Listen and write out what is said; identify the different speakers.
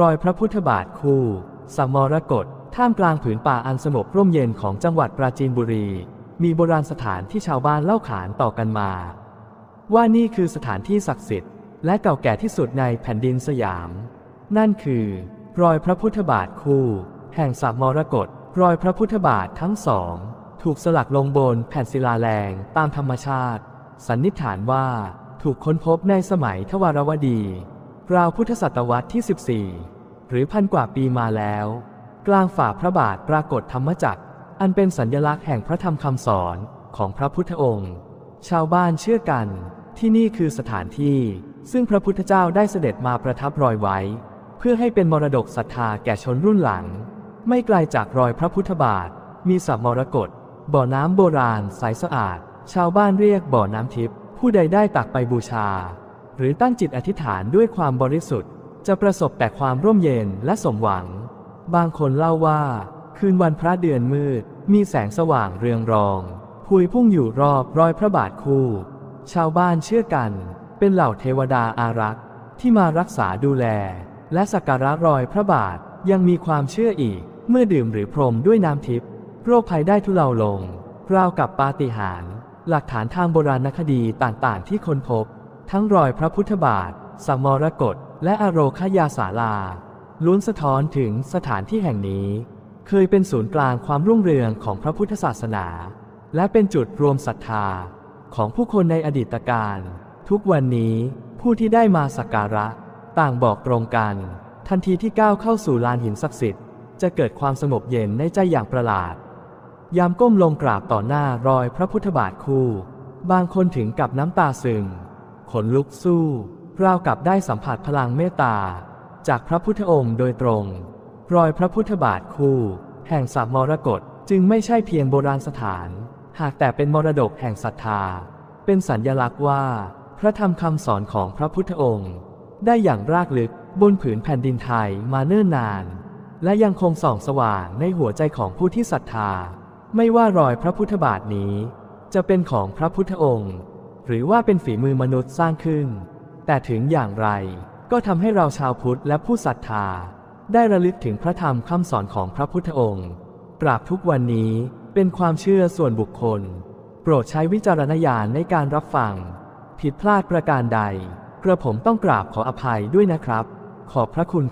Speaker 1: รอยพระพุทธบาทคู่สมรกตท่ามกลางผืนป่าอันสงบร่มเย็นของจังหวัดปราจีนบุรี มีโบราณสถานที่ชาวบ้านเล่าขานต่อกันมา ว่านี่คือสถานที่ศักดิ์สิทธิ์ และเก่าแก่ที่สุดในแผ่นดินสยาม นั่นคือ รอยพระพุทธบาทคู่ แห่งสามรกตรอยพระพุทธบาททั้งสอง ถูกสลักลงบนแผ่นศิลาแรงตามธรรมชาติ สันนิษฐานว่าถูกค้นพบในสมัยทวารวดี ราวพุทธศตวรรษที่ 14 หรือพันกว่าปีมาแล้ว กลางฝ่าพระบาทปรากฏธรรมจักร อันเป็นสัญญลักษณ์แห่งพระธรรมคำสอนของพระพุทธองค์ ชาวบ้านเชื่อกัน ที่นี่คือสถานที่ ซึ่งพระพุทธเจ้าได้เสด็จมาประทับรอยไว้ เพื่อให้เป็นมรดกศรัทธาแก่ชนรุ่นหลัง ไม่ไกลจากรอยพระพุทธบาท มีสับมรกตบ่อน้ำโบราณใสสะอาด ชาวบ้านเรียกบ่อน้ำทิพย์ผู้ใดได้ตักไปบูชา หรือตั้งจิตอธิษฐานด้วยความบริสุทธิ์ จะประสบแต่ความร่มเย็นและสมหวัง บางคนเล่าว่า คืนวันพระเดือนมืด มีแสงสว่างเรืองรองพุยพุ่งอยู่รอบรอยพระบาทคู่ ชาวบ้านเชื่อกัน เป็นเหล่าเทวดาอารักษ์ที่มารักษาดูแล และสักการะรอยพระบาทยังมีความเชื่ออีก เมื่อดื่มหรือพรมด้วยน้ำทิพย์โรคภัยได้ทุเลาลง ราวกับปาฏิหาริย์หลักฐานทางโบราณคดีต่างๆ ที่ค้นพบ ทั้งรอยพระพุทธบาท สมรกต และอโรคยาสาลา ล้วนสะท้อนถึงสถานที่แห่งนี้ เคยเป็นศูนย์กลางความรุ่งเรืองของพระพุทธศาสนา และเป็นจุดรวมศรัทธา ของผู้คนในอดีตการ ทุกวันนี้ผู้ที่ได้มาสักการะ ต่างบอกตรงกัน ทันทีที่ก้าวเข้าสู่ลานหินศักดิ์สิทธิ์ จะเกิดความสงบเย็นในใจอย่างประหลาด ยามก้มลงกราบต่อหน้ารอยพระพุทธบาทคู่ บางคนถึงกับน้ำตาซึม ขนลุกสู้ราวกับได้สัมผัสพลังเมตตา จากพระพุทธองค์โดยตรง รอยพระพุทธบาทคู่ แห่งสามมรกตจึงไม่ใช่เพียงโบราณสถาน หากแต่เป็นมรดกแห่งศรัทธา เป็นสัญญลักษณ์ว่า พระธรรมคำสอนของพระพุทธองค์ ได้อย่างรากลึกบนผืนแผ่นดินไทยมาเนิ่นนาน และยังคงส่องสว่างในหัวใจของผู้ที่ศรัทธา ไม่ว่ารอยพระพุทธบาทนี้ จะเป็นของพระพุทธองค์ หรือว่าเป็นฝีมือมนุษย์สร้างขึ้น แต่ถึงอย่างไรก็ทำให้เราชาวพุทธและผู้ศรัทธา ได้ระลึกถึงพระธรรมคำสอนของพระพุทธองค์ตราบทุกวันนี้เป็นความเชื่อส่วนบุคคล โปรดใช้วิจารณญาณในการรับฟัง ผิดพลาดประการใด กระผมต้องกราบขออภัยด้วยนะครับ ขอบพระคุณ